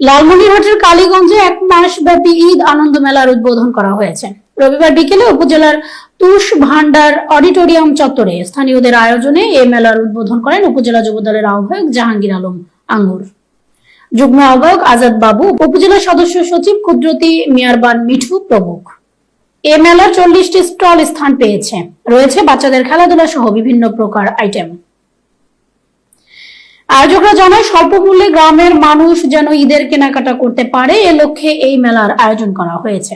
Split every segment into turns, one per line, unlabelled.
লালমনিরহাটের কালীগঞ্জে এক মাস ব্যাপী ঈদ আনন্দ মেলার উদ্বোধন করা হয়েছে। রবিবার বিকেলে উপজেলার তুষ ভান্ডার অডিটোরিয়াম চত্বরে স্থানীয়দের আয়োজনে এই মেলার উদ্বোধন করেন উপজেলা যুবদলের আহ্বায়ক জাহাঙ্গীর আলম আঙ্গুর। যুগ্ম আহ্বায়ক আজাদ বাবু, উপজেলা সদস্য সচিব কুদরতি মিয়ারবান মিঠু প্রমুখ। এ মেলার চল্লিশটি স্টল স্থান পেয়েছে। রয়েছে বাচ্চাদের খেলাধুলা সহ বিভিন্ন প্রকার আইটেম আয়োজকরা জানায় স্বল্প মূল্যে গ্রামের মানুষ যেন ঈদের কেনাকাটা করতে পারে এ লক্ষ্যে এই মেলার আয়োজন করা হয়েছে।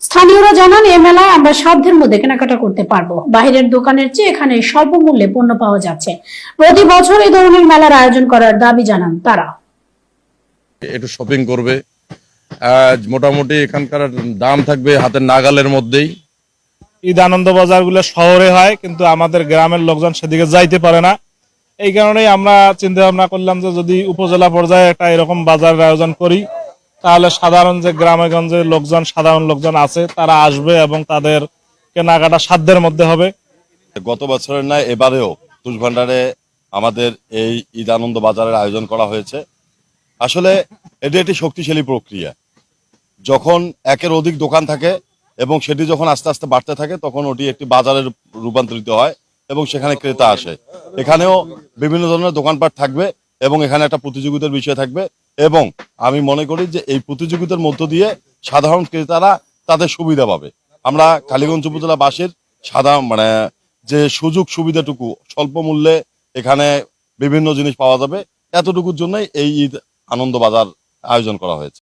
স্থানীয়রা জানান এ মেলায় আমরা সাধ্যের মধ্যে কেনাকাটা করতে পারব। বাইরের দোকানের চেয়ে এখানে স্বল্প মূল্যে পণ্য পাওয়া যাচ্ছে। প্রতি বছর এই ধরনের মেলার আয়োজন করার দাবি জানান তারা।
একটু শপিং করবে। আহ, মোটামুটি এখানকার দাম থাকবে হাতের নাগালের মধ্যেই।
ঈদ আনন্দ বাজারগুলো শহরে হয় কিন্তু আমাদের গ্রামের লোকজন সেদিকে যাইতে পারে না। এই কারণেই আমরা চিন্তা ভাবনা করলাম যে যদি উপজেলা পর্যায়ে একটা এরকম বাজারের আয়োজন করি, তাহলে সাধারণ যে গ্রামে গঞ্জে লোকজন, সাধারণ লোকজন আছে, তারা আসবে এবং তাদের কেনাকাটা সাধ্যের মধ্যে হবে।
গত বছরের নয় এবারেও তুষ ভান্ডারে আমাদের এই ঈদ আনন্দ বাজারের আয়োজন করা হয়েছে। আসলে এটি একটি শক্তিশালী প্রক্রিয়া। যখন একের অধিক দোকান থাকে এবং সেটি যখন আস্তে আস্তে বাড়তে থাকে, তখন ওটি একটি বাজারে রূপান্তরিত হয়। এবং সেখানে ক্রেতা আসে। এখানেও বিভিন্ন ধরনের দোকানপাট থাকবে এবং এখানে একটা প্রতিযোগিতার বিষয় থাকবে এবং আমি মনে করি যে এই প্রতিযোগিতার মধ্য দিয়ে সাধারণ ক্রেতারা তাদের সুবিধা পাবে। আমরা কালীগঞ্জ উপজেলাবাসীর সাধারণ মানে যে সুযোগ সুবিধাটুকু স্বল্প মূল্যে এখানে বিভিন্ন জিনিস পাওয়া যাবে, এতটুকুর জন্যই এই ঈদ আনন্দ বাজার আয়োজন করা হয়েছে।